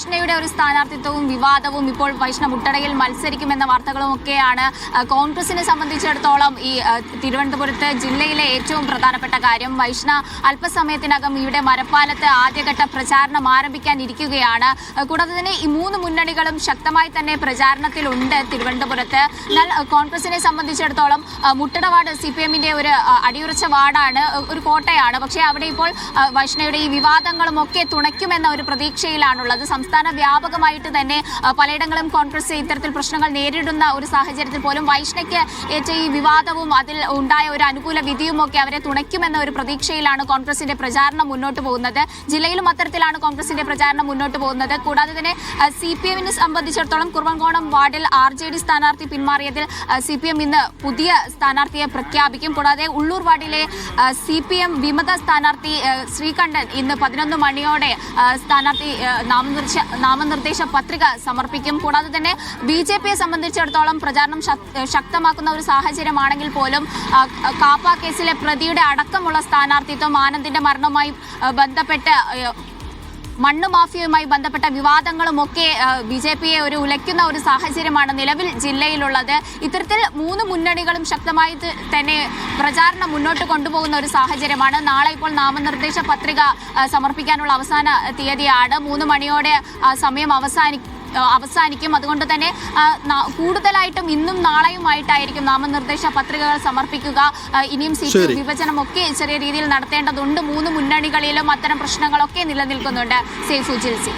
വൈഷ്ണയുടെ ഒരു സ്ഥാനാർത്ഥിത്വവും വിവാദവും ഇപ്പോൾ വൈഷ്ണ മുട്ടടയിൽ മത്സരിക്കുമെന്ന വാർത്തകളും ഒക്കെയാണ് കോൺഗ്രസിനെ സംബന്ധിച്ചിടത്തോളം ഈ തിരുവനന്തപുരത്ത് ജില്ലയിലെ ഏറ്റവും പ്രധാനപ്പെട്ട കാര്യം. വൈഷ്ണ അല്പസമയത്തിനകം ഇവിടെ മരപ്പാലത്ത് ആദ്യഘട്ട പ്രചാരണം ആരംഭിക്കാനിരിക്കുകയാണ് കൂടാതെ തന്നെ ഈ മൂന്ന് മുന്നണികളും ശക്തമായി തന്നെ പ്രചാരണത്തിലുണ്ട് തിരുവനന്തപുരത്ത്. എന്നാൽ കോൺഗ്രസിനെ സംബന്ധിച്ചിടത്തോളം മുട്ടട വാർഡ് സി പി എമ്മിന്റെ ഒരു അടിയുറച്ച വാർഡാണ് ഒരു കോട്ടയാണ്. പക്ഷേ അവിടെ ഇപ്പോൾ വൈഷ്ണയുടെ ഈ വിവാദങ്ങളും ഒക്കെ തുണയ്ക്കുമെന്ന ഒരു പ്രതീക്ഷയിലാണുള്ളത്. സംസ്ഥാന വ്യാപകമായിട്ട് തന്നെ പലയിടങ്ങളും കോൺഗ്രസ് ഇത്തരത്തിൽ പ്രശ്നങ്ങൾ നേരിടുന്ന ഒരു സാഹചര്യത്തിൽ പോലും വൈഷ്ണയ്ക്ക് ഏറ്റ ഈ വിവാദവും അതിൽ ഉണ്ടായ ഒരു അനുകൂല വിധിയുമൊക്കെ അവരെ തുണയ്ക്കുമെന്ന ഒരു പ്രതീക്ഷയിലാണ് കോൺഗ്രസിന്റെ പ്രചാരണം മുന്നോട്ട് പോകുന്നത്. ജില്ലയിലും അത്തരത്തിലാണ് കോൺഗ്രസിന്റെ പ്രചാരണം മുന്നോട്ട് പോകുന്നത്. കൂടാതെ തന്നെ സി പി എമ്മിനെ സംബന്ധിച്ചിടത്തോളം കുറുവങ്കോണം വാർഡിൽ ആർ ജെ ഡി സ്ഥാനാർത്ഥി പിന്മാറിയതിൽ സി പി എം ഇന്ന് പുതിയ സ്ഥാനാർത്ഥിയെ പ്രഖ്യാപിക്കും. കൂടാതെ ഉള്ളൂർ വാർഡിലെ സി പി എം വിമത സ്ഥാനാർത്ഥി ശ്രീകണ്ഠൻ ഇന്ന് പതിനൊന്ന് മണിയോടെ സ്ഥാനാർത്ഥി നാമനിർദ്ദേശ നാമനിർദ്ദേശ പത്രിക സമർപ്പിക്കും. കൂടാതെ തന്നെ ബി ജെ പിയെ സംബന്ധിച്ചിടത്തോളം പ്രചാരണം ശക്തമാക്കുന്ന ഒരു സാഹചര്യമാണെങ്കിൽ പോലും കാപ്പ കേസിലെ പ്രതിയുടെ അടക്കമുള്ള സ്ഥാനാർത്ഥിത്വം ആനന്ദിന്റെ മരണവുമായി ബന്ധപ്പെട്ട് മണ്ണ് മാഫിയയുമായി ബന്ധപ്പെട്ട വിവാദങ്ങളുമൊക്കെ ബി ജെ പിയെ ഒരു ഉലയ്ക്കുന്ന ഒരു സാഹചര്യമാണ് നിലവിൽ ജില്ലയിലുള്ളത്. ഇത്തരത്തിൽ മൂന്ന് മുന്നണികളും ശക്തമായി തന്നെ പ്രചാരണം മുന്നോട്ട് കൊണ്ടുപോകുന്ന ഒരു സാഹചര്യമാണ്. നാളെ ഇപ്പോൾ നാമനിർദ്ദേശ പത്രിക സമർപ്പിക്കാനുള്ള അവസാന തീയതിയാണ്. മൂന്ന് മണിയോടെ സമയം അവസാനി ആ, അവസാനിക്കും. അതുകൊണ്ട് തന്നെ കൂടുതലായിട്ടും ഇന്നും നാളെയുമായിട്ടായിരിക്കും നാമനിർദ്ദേശ പത്രികകൾ സമർപ്പിക്കുക. ഇനിയും സീറ്റ് വിഭജനം ഒക്കെ ചെറിയ രീതിയിൽ നടത്തേണ്ടതുണ്ട്. മൂന്ന് മുന്നണികളിലും അത്തരം പ്രശ്നങ്ങളൊക്കെ നിലനിൽക്കുന്നുണ്ട്. സേഫു ജിൽസി